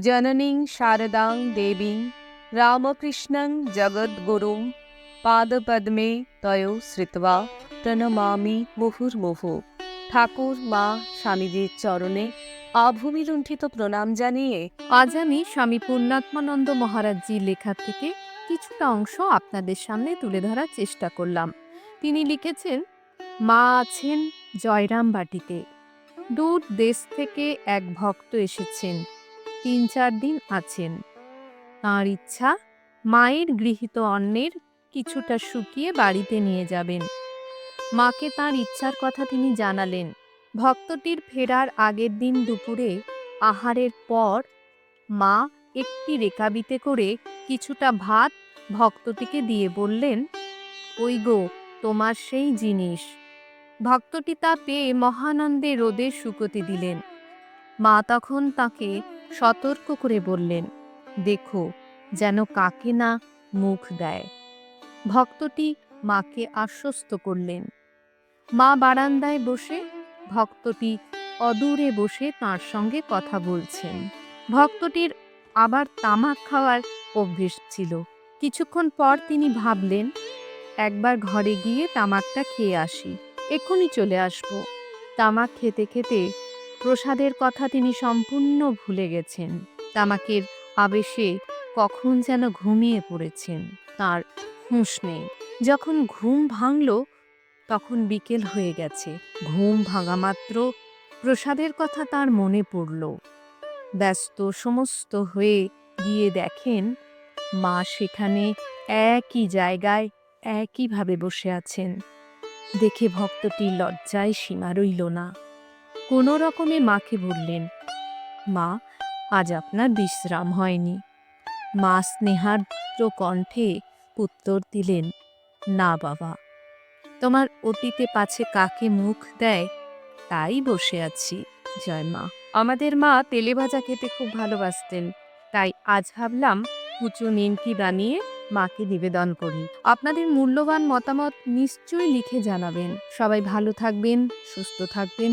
জননীং, শারদাং, দেবীং, রামকৃষ্ণং, জগদ্গুরুং, পাদপদ্মে তয় শ্রিত্বা, প্রণমামি মুহুর্মুহু। ঠাকুর, মা, স্বামীজির চরণে আভূমিলুণ্ঠিত প্রণাম জানিয়ে আজ আমি স্বামী পূর্ণাত্মানন্দ মহারাজজির লেখা থেকে কিছুটা অংশ আপনাদের সামনে তুলে ধরার চেষ্টা করলাম। তিনি লিখেছেন, মা আছেন জয়রাম বাটিতে দূর দেশ থেকে এক ভক্ত এসেছেন। তিন চার দিন আছেন। তাঁর ইচ্ছা, মায়ের গৃহীত অন্নের কিছুটা শুকিয়ে বাড়িতে নিয়ে যাবেন। মাকে তার ইচ্ছার কথা তিনি জানালেন। ভক্তটির ফেরার আগের দিন দুপুরে আহারের পর মা একটি রেকাবিতে করে কিছুটা ভাত ভক্তটিকে দিয়ে বললেন, ওই গো, তোমার সেই জিনিস। ভক্তটি তা পেয়ে মহানন্দে রোদে শুকোতে দিলেন। মা তখন তাকে সতর্ক করে বললেন, দেখো, যেন কাকে না মুখ দেয়। ভক্তটি মাকে আশ্বস্ত করলেন। মা বারান্দায় বসে ভক্তটি অদূরে বসে তার সঙ্গে কথা বলছেন। ভক্তটির আবার তামাক খাওয়ার অভ্যেস ছিল। কিছুক্ষণ পর তিনি ভাবলেন, একবার ঘরে গিয়ে তামাকটা খেয়ে আসি এক্ষুনি চলে আসব। তামাক খেতে খেতে প্রসাদের কথা তিনি সম্পূর্ণ ভুলে গেছেন। তামাকের আবেশে কখন যেন ঘুমিয়ে পড়েছেন। তার হুঁশ নেই। যখন ঘুম ভাঙল, তখন বিকেল হয়ে গেছে। ঘুম ভাঙা মাত্র প্রসাদের কথা তার মনে পড়ল। ব্যস্ত সমস্ত হয়ে গিয়ে দেখেন, মা সেখানে একই জায়গায় একইভাবে বসে আছেন। দেখে ভক্তটি লজ্জায় সীমা রইল না। কোনো রকমে মাকে বললেন, মা, আজ আপনার বিশ্রাম হয়নি। মা স্নেহার্দ্র কণ্ঠে উত্তর দিলেন, না বাবা, তোমার অতীতে পাছে কাকে মুখ দেয়, তাই বসে আছি। জয় মা। আমাদের মা তেলে ভাজা খেতে খুব ভালোবাসতেন, তাই আজ ভাবলাম, কুচো নিমকি বানিয়ে মাকে নিবেদন করি। আপনাদের মূল্যবান মতামত নিশ্চয়ই লিখে জানাবেন। সবাই ভালো থাকবেন, সুস্থ থাকবেন।